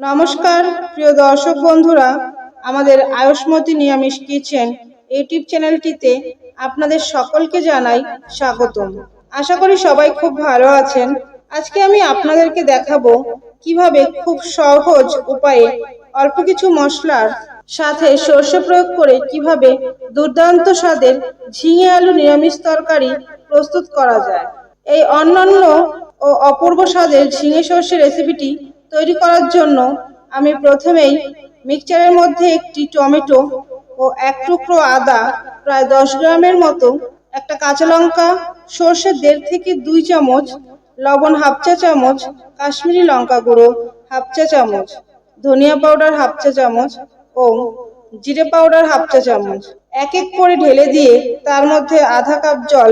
নমস্কার, প্রিয় দর্শক বন্ধুরা, আমাদের আয়ুষ্মতী নিরামিষ কিচেন ইউটিউব চ্যানেলটিতে আপনাদের সকলকে জানাই স্বাগতম। আশা করি সবাই খুব ভালো আছেন। আজকে আমি আপনাদেরকে দেখাবো কীভাবে খুব সহজ উপায়ে অল্প কিছু মশলার সাথে সর্ষে প্রয়োগ করে কীভাবে দুর্দান্ত স্বাদের ঝিঙে আলু নিরামিষ তরকারি প্রস্তুত করা যায়। এই অন্যান্য ও অপূর্ব স্বাদের ঝিঙে সর্ষে রেসিপিটি তৈরি করার জন্য আমি প্রথমেই মিক্সচারের মধ্যে একটি টমেটো ও এক টুকরো আদা, প্রায় দশ গ্রামের মতো, একটা কাঁচা লঙ্কা সর্ষে দেড় থেকে দুই চামচ, লবণ হাফ চা চামচ, কাশ্মীরি লঙ্কা গুঁড়ো হাফ চা চামচ, ধনিয়া পাউডার হাফ চা চামচ ও জিরে পাউডার হাফ চা চামচ। এক এক করে ঢেলে দিয়ে তার মধ্যে আধা কাপ জল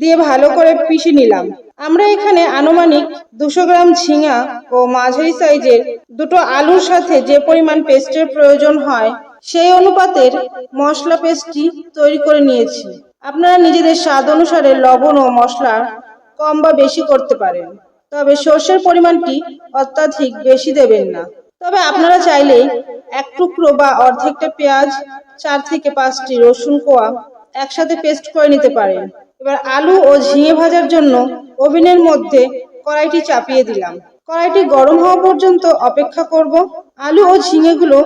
দিয়ে ভালো করে পিষে নিলাম। আমরা এখানে আনুমানিক দুশো গ্রাম ঝিঙা ও মাঝারি সাইজের দুটো আলুর সাথে যে পরিমাণ পেস্টের প্রয়োজন হয়, সেই অনুপাতের মশলা পেস্টটি তৈরি করে নিয়েছি। আপনারা নিজেদের স্বাদ অনুসারে লবণ ও মশলা কম বা বেশি করতে পারেন, তবে সর্ষের পরিমাণটি অত্যাধিক বেশি দেবেন না। তবে আপনারা চাইলে এক টুকরো বা অর্ধেকটা পেঁয়াজ, চার থেকে পাঁচটি রসুন কোয়া একসাথে পেস্ট করে নিতে পারেন। এবার আলু ও ঝিঙে ভাজার জন্য ওভেনের মধ্যে কড়াইটি চাপিয়ে দিলাম। কড়াইটি গরম হওয়া পর্যন্ত অপেক্ষা করব। আলু ও ঝিঙেগুলো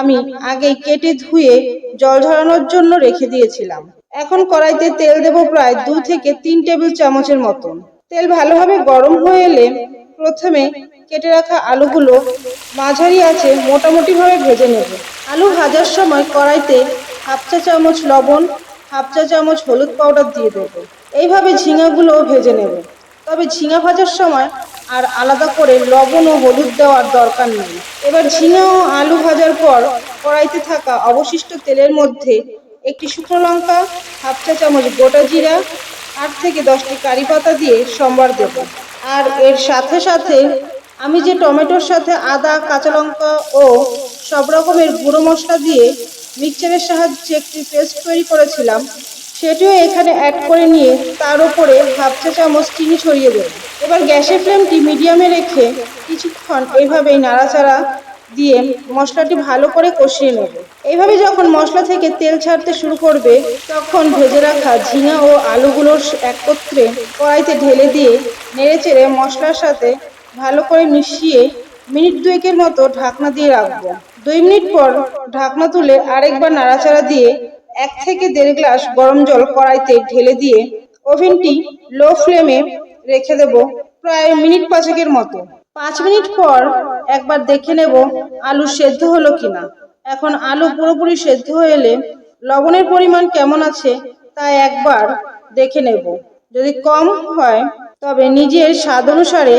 আমি আগেই কেটে ধুয়ে জল ঝরানোর জন্য রেখে দিয়েছিলাম। এখন কড়াইতে তেল দেব প্রায় দু থেকে তিন টেবিল চামচের মতন। তেল ভালোভাবে গরম হয়ে এলে প্রথমে কেটে রাখা আলুগুলো মাঝারি আছে মোটামুটিভাবে ভেজে নেব। আলু ভাজার সময় কড়াইতে হাফ চা চামচ লবণ, হাফ চা চামচ হলুদ পাউডার দিয়ে দেবো। এইভাবে ঝিঙাগুলো ভেজে নেব। তবে ঝিঙা ভাজার সময় আর আলাদা করে লবণ ও হলুদ দেওয়ার দরকার নেই। এবার ঝিঙে ও আলু ভাজার পর কড়াইতে থাকা অবশিষ্ট তেলের মধ্যে একটি শুকনো লঙ্কা, হাফ চা চামচ গোটা জিরা, আট থেকে দশটি কারি পাতা দিয়ে সম্বার দেব। আর এর সাথে সাথে আমি যে টমেটোর সাথে আদা, কাঁচা লঙ্কা ও সব রকমের গুঁড়ো মশলা দিয়ে মিক্সচারের সাহায্যে একটি পেস্ট তৈরি করেছিলাম সেটিও এখানে অ্যাড করে নিয়ে তার উপরে হাফ চা চামচ চিনি ছড়িয়ে দেব। এবার গ্যাসের ফ্লেমটি মিডিয়ামে রেখে কিছুক্ষণ এইভাবেই নাড়াচাড়া দিয়ে মশলাটি ভালো করে কষিয়ে নেব। এইভাবে যখন মশলা থেকে তেল ছাড়তে শুরু করবে, তখন ভেজে রাখা ঝিঙা ও আলুগুলোর একত্রে কড়াইতে ঢেলে দিয়ে নেড়েচেড়ে মশলার সাথে ভালো করে মিশিয়ে মিনিট দুয়েকের মতো ঢাকনা দিয়ে রাখব। দুই মিনিট পর ঢাকনা তুলে আরেকবার নাড়াচাড়া দিয়ে এক থেকে দেড় গ্লাস গরম জল কড়াইতে ঢেলে দিয়ে ওভেনটি লো ফ্লেমে রেখে দেব প্রায় মিনিট পাঁচেকের মতো। পাঁচ মিনিট পর একবার দেখে নেব আলু সেদ্ধ হলো কিনা। এখন আলু পুরোপুরি সেদ্ধ হয়ে এলে লবণের পরিমাণ কেমন আছে তা একবার দেখে নেব। যদি কম হয়, তবে নিজের স্বাদ অনুসারে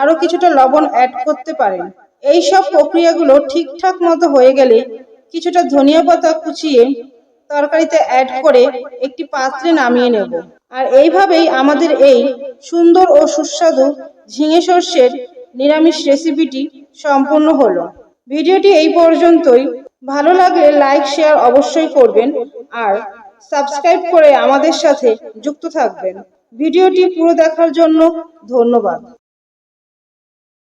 আরও কিছুটা লবণ অ্যাড করতে পারেন। এই সব প্রক্রিয়াগুলো ঠিকঠাক মতো হয়ে গেলে কিছুটা ধনিয়া পাতা কুচিয়ে তরকারিতে অ্যাড করে একটি পাত্রে নামিয়ে নেব। আর এইভাবেই আমাদের এই সুন্দর ও সুস্বাদু ঝিঙে সর্ষের নিরামিষ রেসিপিটি সম্পূর্ণ হলো। ভিডিওটি এই পর্যন্তই। ভালো লাগলে লাইক শেয়ার অবশ্যই করবেন আর সাবস্ক্রাইব করে আমাদের সাথে যুক্ত থাকবেন। ভিডিওটি পুরো দেখার জন্য ধন্যবাদ।